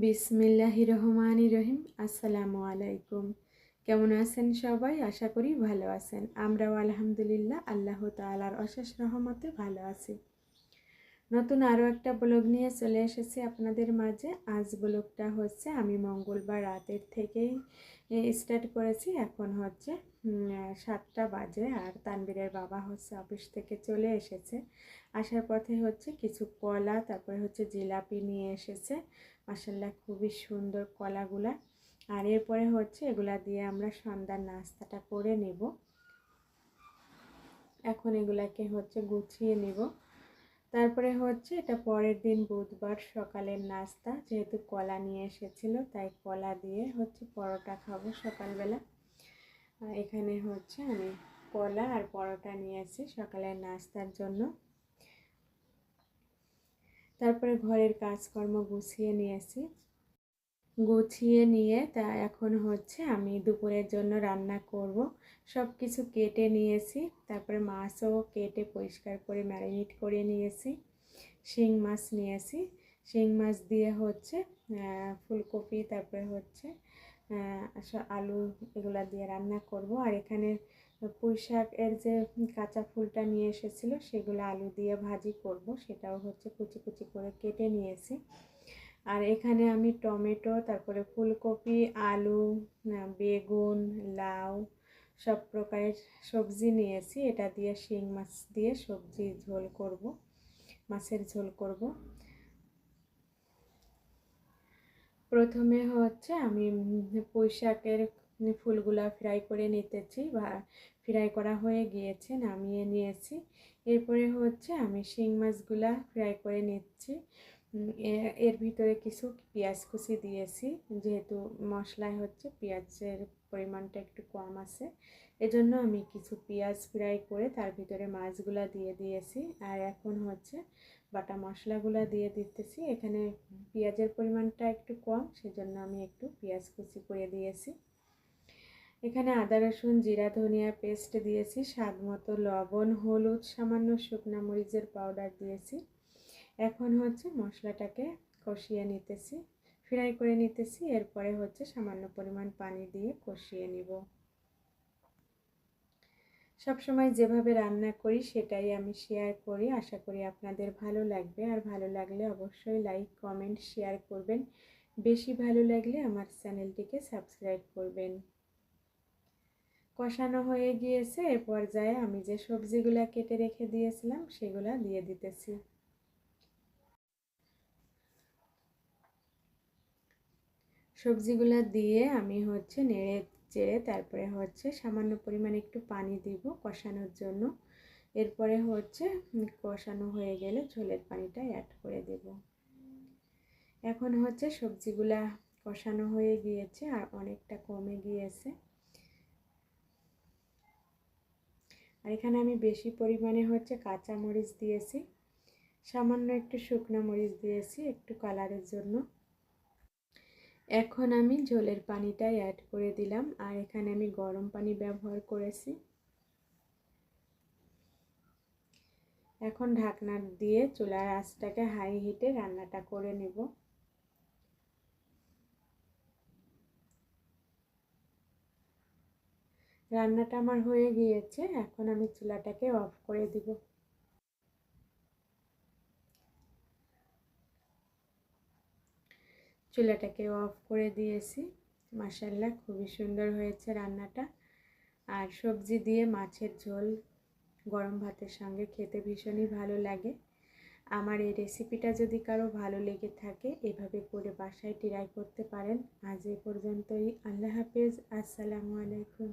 বিসমিল্লাহি রহমান রহিম। আসসালামু আলাইকুম। কেমন আছেন সবাই? আশা করি ভালো আছেন। আমরাও আলহামদুলিল্লাহ, আল্লাহ তালার অশেষ রহমতে ভালো আছি। নতুন আরও একটা ব্লগ নিয়ে চলে এসেছি আপনাদের মাঝে। আজ ব্লগটা হচ্ছে আমি মঙ্গলবার রাতের থেকেই স্টার্ট করেছি। এখন হচ্ছে সাতটা বাজে আর তানবীরের বাবা হচ্ছে অফিস থেকে চলে এসেছে। আসার পথে হচ্ছে কিছু কলা, তারপরে হচ্ছে জিলাপি নিয়ে এসেছে। মাসাল্লাহ খুবই সুন্দর কলাগুলা। আর এরপরে হচ্ছে এগুলা দিয়ে আমরা সন্ধ্যার নাস্তাটা করে নেব। এখন এগুলাকে হচ্ছে গুছিয়ে নেব। তারপরে হচ্ছে এটা পরের দিন বুধবার সকালের নাস্তা। যেহেতু কলা নিয়ে এসেছিল, তাই কলা দিয়ে হচ্ছে পরোটা খাব সকালবেলা। এখানে হচ্ছে আমি কলা আর পরোটা নিয়ে আসি সকালের নাস্তার জন্য। তারপরে ঘরের কাজকর্ম গুছিয়ে নিয়েছি গুছিয়ে নিয়ে তা এখন হচ্ছে আমি দুপুরের জন্য রান্না করব। সব কিছু কেটে নিয়েছি, তারপরে মাছও কেটে পরিষ্কার করে ম্যারিনেট করে নিয়েছি, শিং মাছ নিয়েছি। শিং মাছ দিয়ে হচ্ছে ফুলকপি, তারপরে হচ্ছে আলু এগুলো দিয়ে রান্না করব। আর এখানে পুঁই শাকের যে কাঁচা ফুলটা নিয়ে এসেছিল, সেগুলো আলু দিয়ে ভাজি করব। সেটাও হচ্ছে কুচি কুচি করে কেটে নিয়েছি। আর এখানে আমি টমেটো, তারপরে ফুলকপি, আলু বেগুন, লাউ, সব প্রকারের সবজি নিয়েছি। এটা দিয়ে শিং মাছ দিয়ে সবজি ঝোল করব, মাছের ঝোল করব। প্রথমে হচ্ছে আমি পুঁই শাকের ফুলগুলা ফ্রাই করে নিতেছি, বা ফ্রাই করা হয়ে গিয়েছে, নামিয়ে নিয়েছি। এরপরে হচ্ছে আমি শিং মাছগুলা ফ্রাই করে নিচ্ছি। এর ভিতরে কিছু পেঁয়াজ কুচি দিয়েছি, যেহেতু মশলায় হচ্ছে পেঁয়াজের পরিমাণটা একটু কম আছে। এজন্য আমি কিছু পেঁয়াজ ফ্রাই করে তার ভিতরে মাছগুলা দিয়ে দিয়েছি, আর এখন হচ্ছে বাটা মশলাগুলো দিয়ে দিতেছি। এখানে পেঁয়াজের পরিমাণটা একটু কম, সেজন্য আমি একটু পেঁয়াজ কুচি করে দিয়েছি। এখানে আদা, রসুন, জিরা, ধনিয়া পেস্ট দিয়েছি, স্বাদ মতো লবণ, হলুদ, সামান্য শুকনা মরিচের পাউডার দিয়েছি। এখন হচ্ছে মশলাটাকে কষিয়ে নিতেছি। ফ্রাই করে নিতেছি, এরপরে হচ্ছে সামান্য পরিমাণ পানি দিয়ে কষিয়ে নিব। সবসময় যেভাবে রান্না করি সেটাই আমি শেয়ার করি। আশা করি আপনাদের ভালো লাগবে। আর ভালো লাগলে অবশ্যই লাইক কমেন্ট শেয়ার করবেন। বেশি ভালো লাগলে আমার চ্যানেলটিকে সাবস্ক্রাইব করবেন। কষানো হয়ে গিয়েছে। এ পর্যায়ে আমি যে সবজিগুলা কেটে রেখে দিয়েছিলাম, সেগুলা দিয়ে দিতেছি। সবজিগুলো দিয়ে আমি হচ্ছে নেড়ে চেড়ে তারপরে হচ্ছে সামান্য পরিমাণে একটু পানি দিব কষানোর জন্য। এরপরে হচ্ছে কষানো হয়ে গেলে ঝোলের পানিটা অ্যাড করে দেব। এখন হচ্ছে সবজিগুলা কষানো হয়ে গিয়েছে আর অনেকটা কমে গিয়েছে। আর এখানে আমি বেশি পরিমাণে হচ্ছে কাঁচা মরিচ দিয়েছি। সামান্য একটু শুকনো মরিচ দিয়েছি একটু কালারের জন্য। এখন আমি ঝোলের পানিটা অ্যাড করে দিলাম, আর এখানে আমি গরম পানি ব্যবহার করেছি। এখন ঢাকনা দিয়ে চুলার আঁচটাকে হাই হিটে রান্নাটা করে নেব। রান্নাটা আমার হয়ে গিয়েছে, এখন আমি চুলাটাকে অফ করে দিব। চুলাটাকে অফ করে দিয়েছি। মাসাল্লা খুবই সুন্দর হয়েছে রান্নাটা। আর সবজি দিয়ে মাছের ঝোল গরম ভাতের সঙ্গে খেতে ভীষণই ভালো লাগে। আমার এই রেসিপিটা যদি কারও ভালো লেগে থাকে, এভাবে করে বাসায় ট্রাই করতে পারেন। আজ এ পর্যন্তই। আল্লাহ হাফেজ। আসসালামু আলাইকুম।